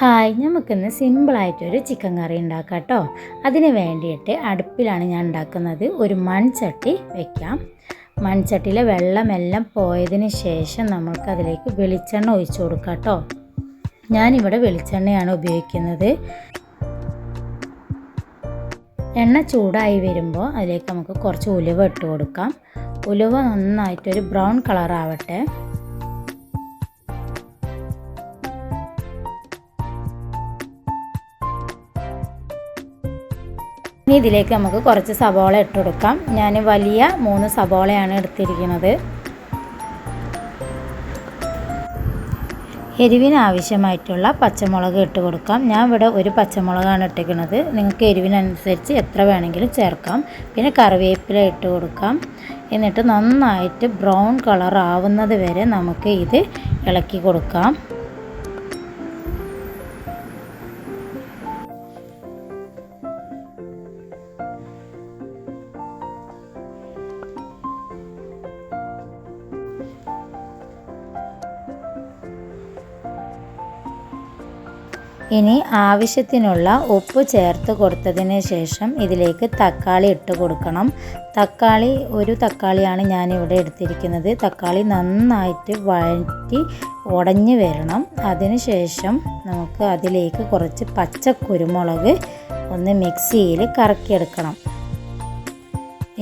Hi നമുക്കിന്ന് സിമ്പിളായിട്ടൊരു chicken കറി ഉണ്ടാക്കാം കേട്ടോ അതിന് വേണ്ടിയിട്ട് അടുപ്പിലാണ് ഞാൻ ഉണ്ടാക്കുന്നത് ഒരു മൺചട്ടി വെക്കാം. മൺചട്ടിയിലെ വെള്ളമെല്ലാം പോയതിന് ശേഷം നമുക്കതിലേക്ക് വെളിച്ചെണ്ണ ഒഴിച്ചു കൊടുക്കാം കേട്ടോ ഞാനിവിടെ വെളിച്ചെണ്ണയാണ് ഉപയോഗിക്കുന്നത്. എണ്ണ ചൂടായി വരുമ്പോൾ അതിലേക്ക് നമുക്ക് കുറച്ച് ഉലുവ ഇട്ട് കൊടുക്കാം. ഉലുവ നന്നായിട്ടൊരു ബ്രൗൺ കളർ ഇനി ഇതിലേക്ക് നമുക്ക് കുറച്ച് സവോള ഇട്ട് കൊടുക്കാം. ഞാൻ വലിയ മൂന്ന് സവോളയാണ് എടുത്തിരിക്കുന്നത്. എരിവിനാവശ്യമായിട്ടുള്ള പച്ചമുളക് ഇട്ട് കൊടുക്കാം. ഞാൻ ഇവിടെ ഒരു പച്ചമുളകാണ് ഇട്ടിരിക്കുന്നത്. നിങ്ങൾക്ക് എരിവിനനുസരിച്ച് എത്ര വേണമെങ്കിലും ചേർക്കാം. പിന്നെ കറിവേപ്പില ഇട്ട് കൊടുക്കാം. എന്നിട്ട് നന്നായിട്ട് ബ്രൗൺ കളർ ആവുന്നത് വരെ നമുക്ക് ഇത് ഇളക്കി കൊടുക്കാം. ഇനി ആവശ്യത്തിനുള്ള ഉപ്പ് ചേർത്ത് കൊടുത്തതിന് ശേഷം ഇതിലേക്ക് തക്കാളി ഇട്ട് കൊടുക്കണം. തക്കാളി ഒരു തക്കാളിയാണ് ഞാനിവിടെ എടുത്തിരിക്കുന്നത്. തക്കാളി നന്നായിട്ട് വഴറ്റി ഉടഞ്ഞു വരണം. അതിന് ശേഷം നമുക്ക് അതിലേക്ക് കുറച്ച് പച്ച കുരുമുളക് ഒന്ന് മിക്സിയിൽ കറക്കിയെടുക്കണം.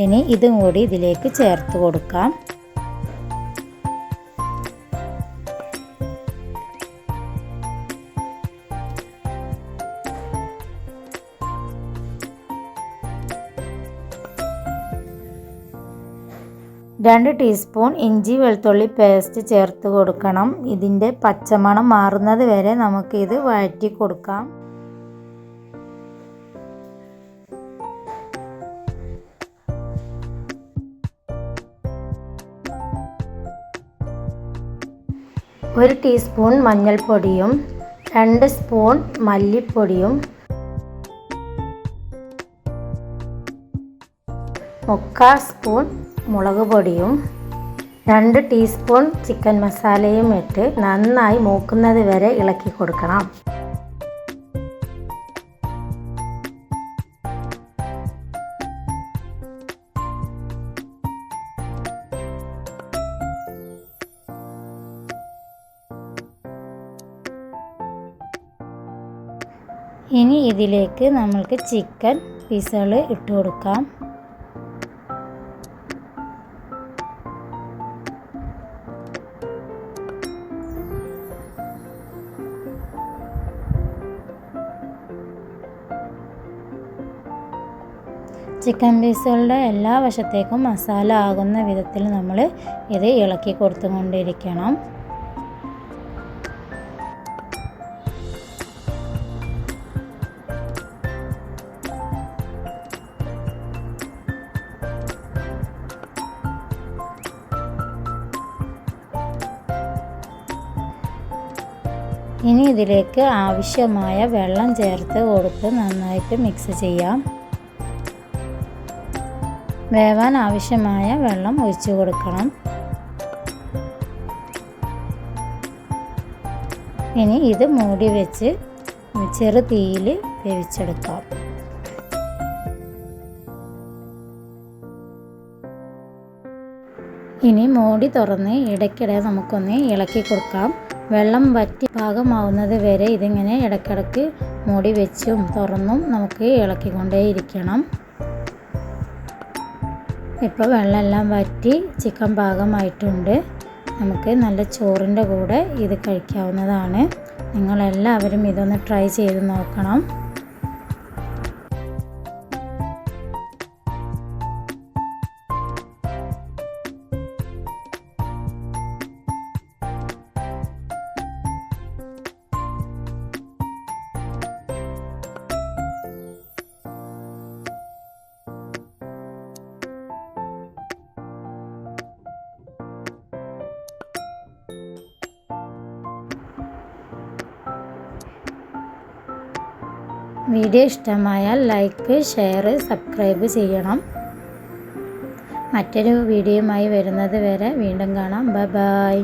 ഇനി ഇതും കൂടി ഇതിലേക്ക് ചേർത്ത് കൊടുക്കാം. രണ്ട് ടീസ്പൂൺ ഇഞ്ചി വെളുത്തുള്ളി പേസ്റ്റ് ചേർത്ത് കൊടുക്കണം. ഇതിന്റെ പച്ചമണം മാറുന്നത് വരെ നമുക്ക് ഇത് വഴറ്റി കൊടുക്കാം. ഒരു ടീസ്പൂൺ മഞ്ഞൾപ്പൊടിയും രണ്ട് സ്പൂൺ മല്ലിപ്പൊടിയും മുക്കാൽ സ്പൂൺ മുളക് പൊടിയും രണ്ട് ടീസ്പൂൺ ചിക്കൻ മസാലയും ഇട്ട് നന്നായി മൂക്കുന്നത് വരെ ഇളക്കി കൊടുക്കണം. ഇനി ഇതിലേക്ക് നമ്മൾക്ക് ചിക്കൻ പീസുകൾ ഇട്ട് കൊടുക്കാം. ചിക്കൻ പീസുകളുടെ എല്ലാ വശത്തേക്കും മസാല ആകുന്ന വിധത്തിൽ നമ്മൾ ഇത് ഇളക്കി കൊടുത്തുകൊണ്ടിരിക്കണം. ഇനി ഇതിലേക്ക് ആവശ്യമായ വെള്ളം ചേർത്ത് കൊടുത്ത് നന്നായിട്ട് മിക്സ് ചെയ്യാം. വേവാൻ ആവശ്യമായ വെള്ളം ഒഴിച്ചു കൊടുക്കണം. ഇനി ഇത് മൂടി വെച്ച് ചെറു തീയിൽ വേവിച്ചെടുക്കാം. ഇനി മൂടി തുറന്ന് ഇടയ്ക്കിടെ നമുക്കൊന്ന് ഇളക്കി കൊടുക്കാം. വെള്ളം വറ്റി പാകമാവുന്നത് വരെ ഇതിങ്ങനെ ഇടയ്ക്കിടയ്ക്ക് മൂടി വെച്ചും തുറന്നും നമുക്ക് ഇളക്കിക്കൊണ്ടേയിരിക്കണം. ഇപ്പോൾ വെള്ളമെല്ലാം വറ്റി ചിക്കൻ പാകമായിട്ടുണ്ട്. നമുക്ക് നല്ല ചോറിന്റെ കൂടെ ഇത് കഴിക്കാവുന്നതാണ്. നിങ്ങളെല്ലാവരും ഇതൊന്ന് ട്രൈ ചെയ്ത് നോക്കണം. വീഡിയോ ഇഷ്ടമായാൽ ലൈക്ക് ഷെയർ സബ്സ്ക്രൈബ് ചെയ്യണം. മറ്റൊരു വീഡിയോയുമായി വരുന്നത് വരെ വീണ്ടും കാണാം. ബൈ.